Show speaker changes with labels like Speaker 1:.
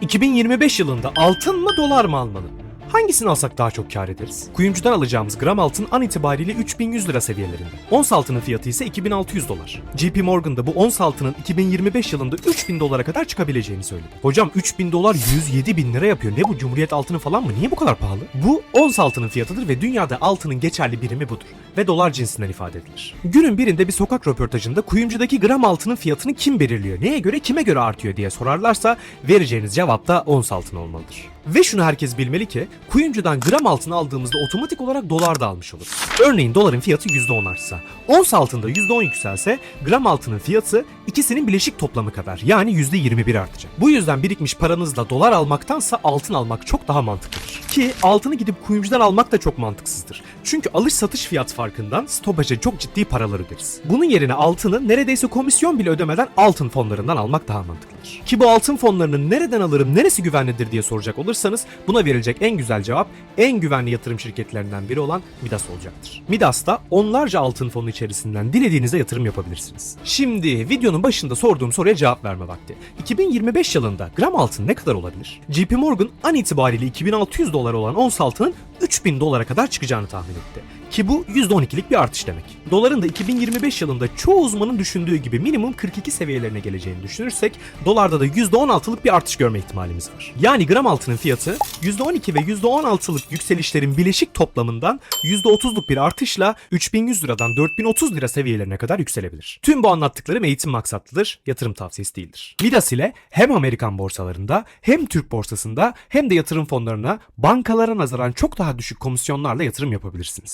Speaker 1: 2025 yılında altın mı dolar mı almalı? Hangisini alsak daha çok kar ederiz? Kuyumcudan alacağımız gram altın an itibariyle 3100 lira seviyelerinde. Ons altının fiyatı ise 2600 dolar. JP Morgan da bu ons altının 2025 yılında 3000 dolara kadar çıkabileceğini söyledi. Hocam 3000 dolar 107 bin lira yapıyor. Ne bu Cumhuriyet altını falan mı? Niye bu kadar pahalı? Bu ons altının fiyatıdır ve dünyada altının geçerli birimi budur. Ve dolar cinsinden ifade edilir. Günün birinde bir sokak röportajında kuyumcudaki gram altının fiyatını kim belirliyor? Neye göre kime göre artıyor diye sorarlarsa vereceğiniz cevap da ons altın olmalıdır. Ve şunu herkes bilmeli ki kuyumcudan gram altın aldığımızda otomatik olarak dolar da almış oluruz. Örneğin doların fiyatı %10 artsa, ons altında %10 yükselse gram altının fiyatı ikisinin bileşik toplamı kadar yani %21 artacak. Bu yüzden birikmiş paranızla dolar almaktansa altın almak çok daha mantıklıdır. Ki altını gidip kuyumcudan almak da çok mantıksızdır. Çünkü alış satış fiyat farkından stopaja çok ciddi paralar öderiz. Bunun yerine altını neredeyse komisyon bile ödemeden altın fonlarından almak daha mantıklıdır. Ki bu altın fonlarını nereden alırım, neresi güvenlidir diye soracak olursanız buna verilecek en güzel cevap en güvenli yatırım şirketlerinden biri olan Midas olacaktır. Midas'ta onlarca altın fonu içerisinden dilediğinizde yatırım yapabilirsiniz. Şimdi videonun başında sorduğum soruya cevap verme vakti. 2025 yılında gram altın ne kadar olabilir? JP Morgan an itibariyle 2600 dolar olan ons altının 3000 dolara kadar çıkacağını tahmin etti. Ki bu %12'lik bir artış demek. Doların da 2025 yılında çoğu uzmanın düşündüğü gibi minimum 42 seviyelerine geleceğini düşünürsek dolarda da %16'lık bir artış görme ihtimalimiz var. Yani gram altının fiyatı %12 ve %16'lık yükselişlerin bileşik toplamından %30'luk bir artışla 3100 liradan 4030 lira seviyelerine kadar yükselebilir. Tüm bu anlattıklarım eğitim maksatlıdır, yatırım tavsiyesi değildir. Midas ile hem Amerikan borsalarında hem Türk borsasında hem de yatırım fonlarına bankalara nazaran çok daha düşük komisyonlarla yatırım yapabilirsiniz.